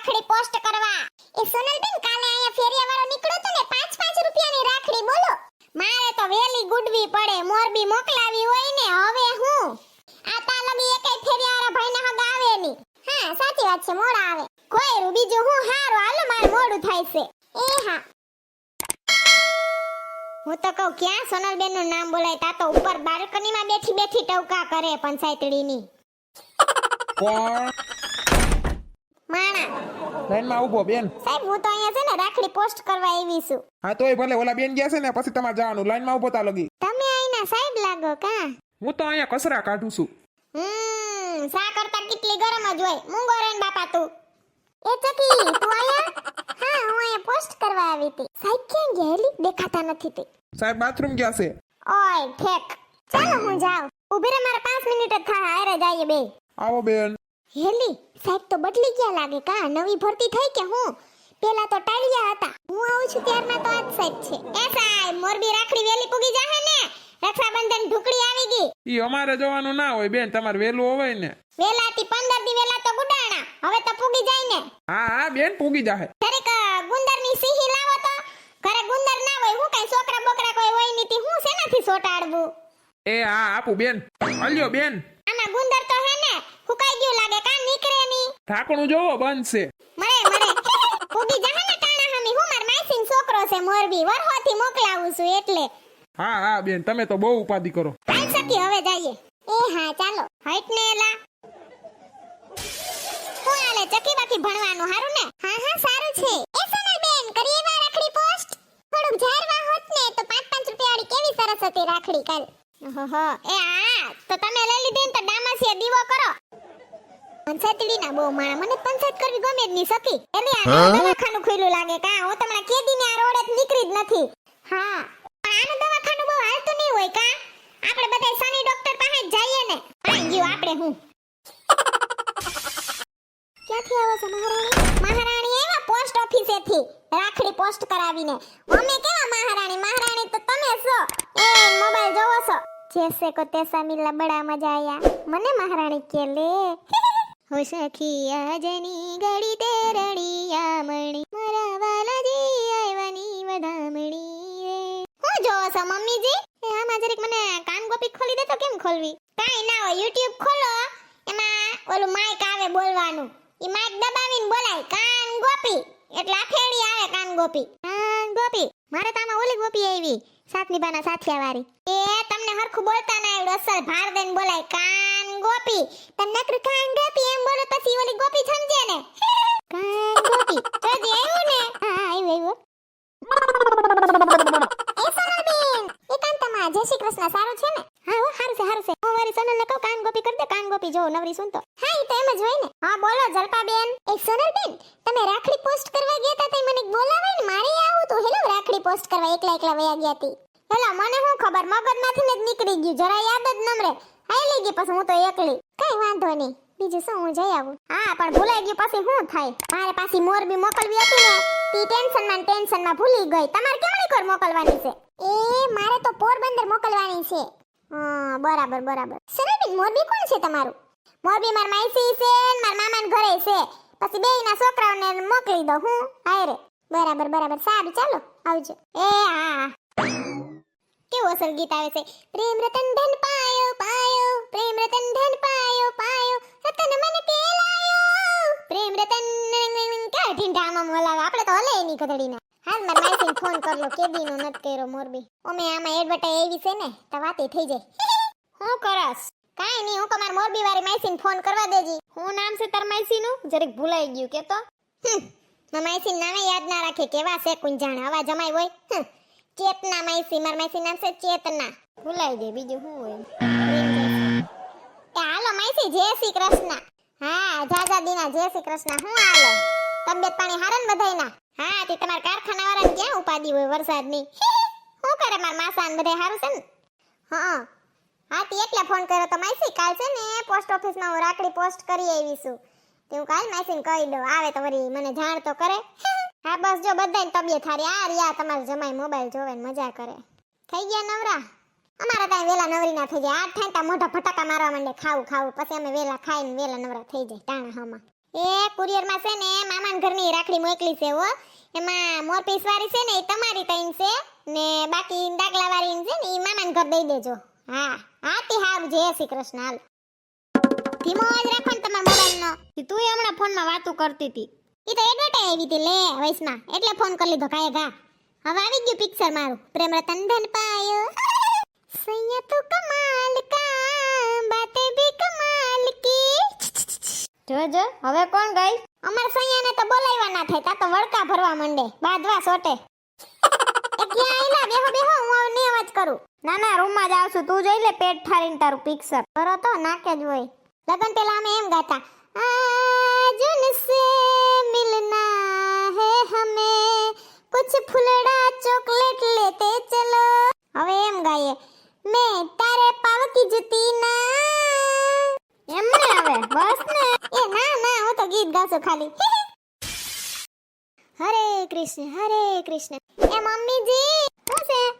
રાખડી પોસ્ટ કરવા. એ સોનલબેન કાલે અહીંયા ફેરિયાવાળો નીકળ્યો તો ને 5 5 રૂપિયાની રાખડી, બોલો. મારે તો વેલી ગુડવી પડે, મોરબી મોકલાવી હોય ને, હવે હું? આ તાલમી એકેય ફેરિયા વાળા ભાઈને હગ આવે હા, સાચી વાત છે, મોડા આવે. કોઈ રૂ બીજું હું? હારું, હાલો, મારે મોડું થાય છે. એ હા. હું તો કહું, ક્યાં સોનલબેનનું નામ બોલાય? તા તો ઉપર બાલ્કનીમાં બેઠી બેઠી ટવકા કરે પંચાયતડીની કોણ? માણા. લાઈનમાં ઊભો બેન. સાહેબ હું તો અહીંયા છે ને રાખડી પોસ્ટ કરવા આવી છું. હા તોય ભલે ઓલા બેન ગયા છે ને પછી તમારે જવાનું. લાઈનમાં ઊભો તા લગી. તમે અહીંના સાહેબ લાગો કા? હું તો અહીંયા કસરા કાઢું છું. હમ સા કરતા કેટલી ગરમ જ હોય. મૂંગો રહીને બાપા તું. એ ચકી તું અહીંયા? હા હું અહીંયા પોસ્ટ કરવા આવી હતી. સાહેબ ક્યાં ગયેલી દેખાતા નથી તે. સાહેબ બાથરૂમ ગયા છે. ઓય ઠેક ચાલો હું જાઉં. ઊભી રહે મારે 5 મિનિટ જ થાય હારે જઈએ બે. આવો બેન. હેલી સાહેબ તો બદલી ગયા લાગે. કા નવી ભરતી થઈ કે હું? પેલા તો ટાળિયા હતા. હું આવું છું ત્યારના તો આજ સાહેબ છે. એ સાહેબ મોરબી રાખડી વેલી પૂગી જાહે ને? રક્ષાબંધન ઢુકડી આવી ગઈ. ઈ અમારે જવાનું ના હોય બેન તમારે વેલું હોય ને. વેલાથી 15 દી વેલા તો ગુડાણા. હવે તો પૂગી જાય ને. હા હા બેન પૂગી જાહે. દરેક ગુંદરની સીહી લાવો તો. ઘરે ગુંદર ના હોય હું કઈ છોકરા બોકરા કોઈ હોય નીતિ હું શેનાથી સોટાડવું? એ હા આપું બેન. અલ્યો બેન આમાં ગુંદર તો હે ને હુકાઈ ગયું લાગે કા નીકળે ની ઢાંકણું જોવો બંધ છે. મરે મરે પૂગી જાહે ને ટાણા હમી. હું માર માસીન છોકરો છે મોરબી. વરહોથી મોકલાવું છું એટલે. હા હા બેન તમે તો બહુ ઉપાધિ કરો. હાલ સખી હવે જઈએ. એ હા ચાલો. હટ ને એલા. હું આલે ચકી બાકી ભણવાનું હારું ને? હા હા સારું છે. એ સોનલ બેન કરીએ વાર રાખડી પોસ્ટ? થોડુંક ઝારવા હોત ને તો 5 5 રૂપિયા વાળી કેવી સરસ હતી રાખડી કાલ. ઓહો એ આ તો તમે લઈ લીધી ને તો ડામાસીએ દીવો કરો પંચાયતડી ના બહુ માણા. મને પંચાયત કરવી ગમે જ નહીં સખી. એટલે આ દવાખાનું ખુલ્લું લાગે કા હું તમને કેદી ને આ રોડ જ નીકળી જ નથી. હા. પણ આનું દવાખાનું બહુ હાલતું નહીં હોય કા? આપણે બધા સની ડોક્ટર પાસે જ જઈએ ને. પાઈ ગયો આપણે હું. ક્યાંથી આવો છો મહારાણી? મહારાણી એવા પોસ્ટ ઓફિસેથી. રાખડી પોસ્ટ કરાવીને. અમે કેવા મહારાણી? મહારાણી તો તમે છો. એ મોબાઈલ જોવો છો. જેસે કો તેસા મિલા બડા મજા આયા. મને મહારાણી કે લે. હો સખી આજની ઘડી તે રડિયા મણી મારા વાલાજી આવ્યાની વધામણી રે. હું જોવો છો, મમ્મીજી? એ આમાં જરીક મને કાન ગોપી ખોલી દે તો કેમ ખોલવી? કાઈ ના હોય, યુટ્યુબ ખોલો. એમાં ઓલું માઈક આવે બોલવાનું. ઈ માઈક દબાવીને બોલાય. કાન ગોપી. એટલે આખેડી આવે કાન ગોપી. કાન ગોપી. મારે તો આમાં ઓલી ગોપી આવી, સાતની બાના સાથિયા વાળી એ તમને હરખું બોલતા ના આવડે, અસલ ભાર દઈને બોલાય. કાન ગોપી. તને નકરું કાન ગોપી એમ બોલો પછી ઓલી ગોપી સમજે ને કાન ગોપી. હજી આવ્યું ને? હા આવ્યું જય શ્રી કૃષ્ણ સારું છે ને? હા, હો, સારું છે સારું છે. હું વારી સોનલને કહું, કાન ગોપી કરી દે, કાન ગોપી જો નવરી સુનતો હા એ તો એમ જ હોય ને. હા, બોલો, જલપાબેન. એ સોનલબેન, તમે રાખડી પોસ્ટ કરવા ગયા હતા તે મને બોલાવાય ને? મારે આવું તો, હેલો, રાખડી પોસ્ટ કરવા એકલા એકલા વયા ગયા હતી હેલો, મને શું ખબર? મગજમાંથી ને જ નીકળી ગયું. જરા યાદ જ નમરે. હાલી ગઈ પછી હું તો એકલી. કઈ વાંધો નહીં. બીજું શું, હું જઈ આવું. હા, પણ ભૂલાઈ ગયું પછી શું થાય? મારે પાછી મોરબી મોકલવી હતી ને, તી ટેન્શનમાં ટેન્શનમાં ભૂલી ગઈ. તમારે કેમણી કોર મોકલવાની છે? એ, મારે તો પોરબંદર મોકલવાની છે. હા, બરાબર બરાબર. સરેબેન મોરબી કોણ છે તમારું? મોરબી માર માઈસી છે ને માર મામાન ઘરે છે. પછી બેયના છોકરાઓને મોકલી દઉં હું. હાય બરાબર બરાબર. સારું, ચાલો, આવજો. એ હા. કેવું અસલ ગીત આવે છે? પ્રેમ રતન ધન પાયો. પ્રેમ રતન ધન પાયો પાયો રતન મન કેલાયો પ્રેમ રતન ક્યાં ઢીંઢામાં મોલાવે આપણે તો હલે એની ગધડીના. હાલ માર માઈસીને ફોન કરલો, કેદીનો નત કર્યો મોરબી. ઓમે આમાં એડવર્ટાઈ આવી છે ને, તો વાતે થઈ જાય. હું કરસ? કાઈ નહીં, હું તમાર મોરબી વાળી માઈસીને ફોન કરવા દેજી. હું નામ છે તાર માઈસીનું જરીક ભૂલાઈ ગયું કે તો માર માઈસી નામે યાદ ના રાખે, કેવા છે કુંજાણ આવા જમાઈ હોય. ચેતના માઈસી માર માઈસી નામ છે ચેતના. ભૂલાઈ ગઈ બીજું શું હોય જય શ્રી કૃષ્ણ. હા જાજા દીના, જય શ્રી કૃષ્ણ. હું હાલો? તબિયત પાણી હારન બધાયના? હા, તે તમારા કારખાના વાળાને ક્યાં ઉપાદી હોય વરસાદની? શું કરે માર માસાન બધાય હારું છે ને? હા હા. તે એટલે ફોન કર્યો તો માસી, કાલ છે ને પોસ્ટ ઓફિસમાં હું રાખડી પોસ્ટ કરી આવી છું. તે હું કાલ માઈસીને કહી દઉં, આવે તો વળી મને જાણ તો કરે. હા બસ જો બધાની તબિયત હારી, આ રિયા તમારો જમાઈ મોબાઈલ જોવે ને મજા કરે. થઈ ગયા નવરા? અમારા ત્યાં વેલા નવરી ના થઈ જાય. આઠ થાય ત્યાં મોઢા ફટાકા મારવા માંડે ખાવું ખાવું. પછી અમે વેલા ખાઈને વેલા નવરા થઈ જાય ટાણા હામાં એ કુરિયરમાં છે ને મામાના ઘરની રાખડી મોકલી છે હો. એમાં મોરપીસ વાળી છે ને એ તમારી તઈન છે ને બાકી ડાકલા વાળી છે ને એ મામાના ઘર દઈ દેજો. હા હા તે હારું. જય શ્રી કૃષ્ણ. હાલ. ધીમો અવાજ રાખો ને તમારા મોબાઈલનો. તું હમણાં ફોનમાં વાતું કરતી હતી એ તો એડવર્ટાઈ આવી હતી લે વૈસમાં એટલે ફોન કરી લીધો કાય ગા હવે આવી ગયું પિક્ચર મારું. પ્રેમ રતન ધન પાયો. સૈયા તું કમાલ કા બાતે ભી કમાલ કી જોજો હવે કોણ ગઈ? અમાર સૈયાને તો બોલાવ્યા ના થાય તા તો વળકા ભરવા માંડે બાદવા સોટે. એ ક્યાં આયલા? બેહો બેહો હું હવે ને અવાજ કરું. ના ના રૂમમાં જ આવશું. તું જોઈ લે પેટ ઠારીને તારું પિક્ચર કરો તો નાકે જ હોય. લગન પેલા અમે એમ ગાતા આજ બસ ને. એ, ના ના, હું તો ગીત ગાઉં ખાલી. હરે કૃષ્ણ હરે કૃષ્ણ. એ, મમ્મીજી, શું છે?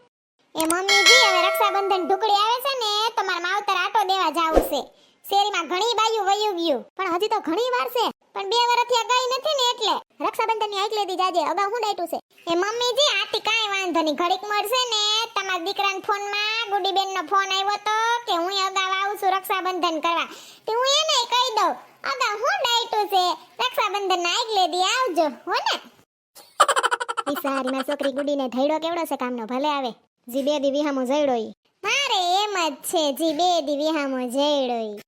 એ, મમ્મીજી, હવે રક્ષાબંધન ઢુકડી આવે છે ને, તમારા માવતર આટો દેવા જાવું છે. શેરીમાં ઘણી બાયું વયું ગયું. પણ હજી તો ઘણી વાર છે. પણ બે વર્ષથી અગાઈ નથી ને એટલે. રક્ષાબંધનની આઈક લેતી જાજે, અગાઉ હું ડાયટું છે? એ મમ્મીજી આથી કાંઈ વાંધો નહીં, ઘડીક મળશે ને. તમારા દીકરાના ફોનમાં ગુડીબેનનો ફોન આવ્યો તો કે હું અગાઉ આવું છું રક્ષાબંધન કરવા. તે હું એને કહી દઉં, અગાઉ હું ડાયટું છે? રક્ષાબંધન ના આઈક લેદી આવજો, હો ને. ઈ સારી માં છોકરી ગુડીને ધૈડો કેવડો છે કામનો, ભલે આવે. જી બે દી વિહામો જઈડો ઈ મારે એમ જ છે, જી બે દી વિહામો જઈડો ઈ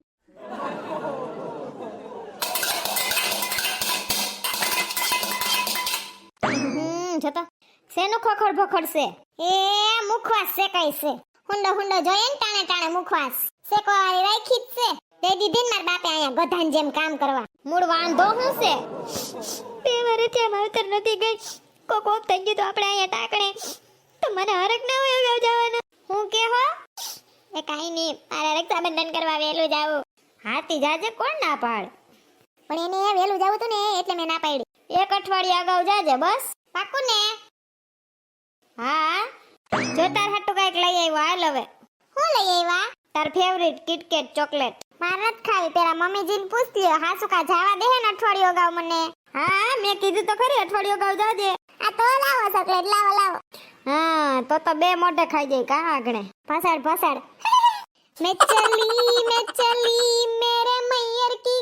હમ જતો શેનું ખખડ ભખડ છે? એ મુખવાસ શેકાય છે? હુંડો હુંડો જોઈએ ને ટાણે ટાણે મુખવાસ. છે કોઈ રાખી જ છે. તે દીધી મારા બાપે અહીંયા ગધાન જેમ કામ કરવા. મૂળ વાંધો હું છે? બે વર્ષથી ત્યાં માવતર નથી ગઈ. કોક ઓફ થઈ ગયું તો આપણે અહીંયા ટાકણે. તો મને હરક ના હોય અગાઉ જવાનું. હું કે હો? એ કાંઈ નહીં. મારે રક્ષાબંધન કરવા વહેલું જાવું. હાથી જાજે કોણ ના પાડ? પણ એને વહેલું જાવું હતું ને એટલે મેં ના પાડી. એક અઠવાડિયા અગાઉ જાજે બસ. પાકું ને હા? જો તાર હાટુ કંઈક લઈ આવ્યો, હાલ હવે. હું લઈ આવ્યા? તાર ફેવરિટ કિટકેટ ચોકલેટ મારે જ ખાવી, પેલા મમ્મીજી ને પૂછતી હાસુકા જાવા દે ને અઠવાડિયું અગાઉ મને? હા, મેં કીધું તો ખરી, અઠવાડિયું અગાઉ જાજે આ તો લાવો ચોકલેટ લાવો લાવો. હા, તો તો બે મોઢે ખાઈ જાય, કા આગણે? ફસાડ ફસાડ મેં ચલી મેં ચલી, મેરે મૈયર કી